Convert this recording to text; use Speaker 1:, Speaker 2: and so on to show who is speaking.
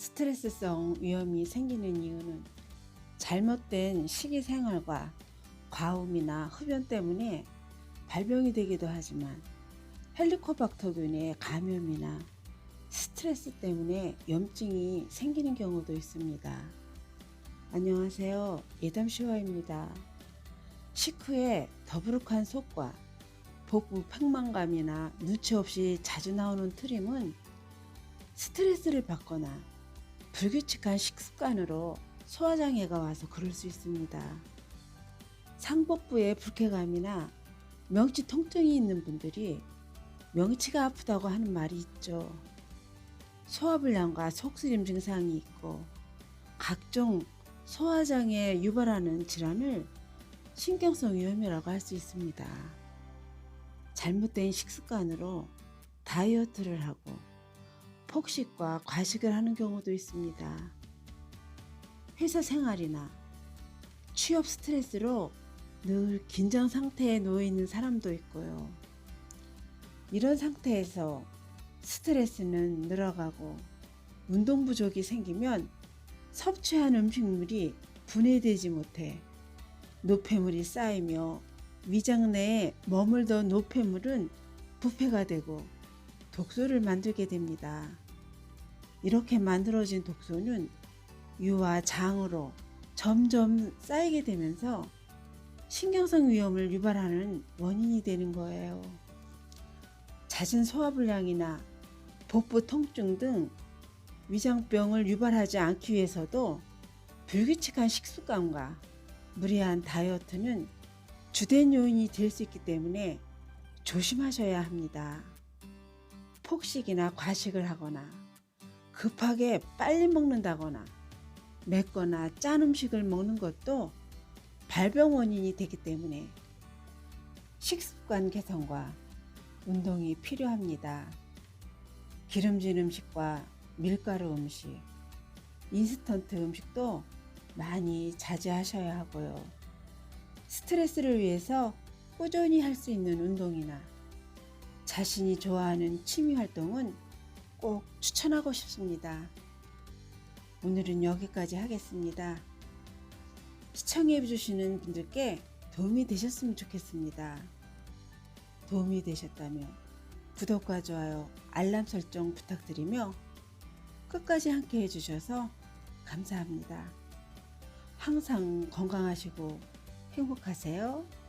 Speaker 1: 스트레스성 위험이 생기는 이유는 잘못된 식이 생활과 과음이나 흡연 때문에 발병이 되기도 하지만 헬리코박터균의 감염이나 스트레스 때문에 염증이 생기는 경우도 있습니다. 안녕하세요. 예담시화입니다. 식후에 더부룩한 속과 복부 팽만감이나 누치 없이 자주 나오는 트림은 스트레스를 받거나 불규칙한 식습관으로 소화장애가 와서 그럴 수 있습니다. 상복부에 불쾌감이나 명치 통증이 있는 분들이 명치가 아프다고 하는 말이 있죠. 소화불량과 속쓰림 증상이 있고 각종 소화장애 유발하는 질환을 신경성 위염이라고 할 수 있습니다. 잘못된 식습관으로 다이어트를 하고 폭식과 과식을 하는 경우도 있습니다. 회사 생활이나 취업 스트레스로 늘 긴장 상태에 놓여 있는 사람도 있고요. 이런 상태에서 스트레스는 늘어가고 운동 부족이 생기면 섭취한 음식물이 분해되지 못해 노폐물이 쌓이며 위장 내에 머물던 노폐물은 부패가 되고 독소를 만들게 됩니다. 이렇게 만들어진 독소는 유와 장으로 점점 쌓이게 되면서 신경성 위험을 유발하는 원인이 되는 거예요. 잦은 소화불량이나 복부 통증 등 위장병을 유발하지 않기 위해서도 불규칙한 식습관과 무리한 다이어트는 주된 요인이 될 수 있기 때문에 조심하셔야 합니다. 폭식이나 과식을 하거나 급하게 빨리 먹는다거나 맵거나 짠 음식을 먹는 것도 발병 원인이 되기 때문에 식습관 개선과 운동이 필요합니다. 기름진 음식과 밀가루 음식, 인스턴트 음식도 많이 자제하셔야 하고요. 스트레스를 위해서 꾸준히 할 수 있는 운동이나 자신이 좋아하는 취미 활동은 꼭 추천하고 싶습니다. 오늘은 여기까지 하겠습니다. 시청해 주시는 분들께 도움이 되셨으면 좋겠습니다. 도움이 되셨다면 구독과 좋아요, 알람 설정 부탁드리며 끝까지 함께 해주셔서 감사합니다. 항상 건강하시고 행복하세요.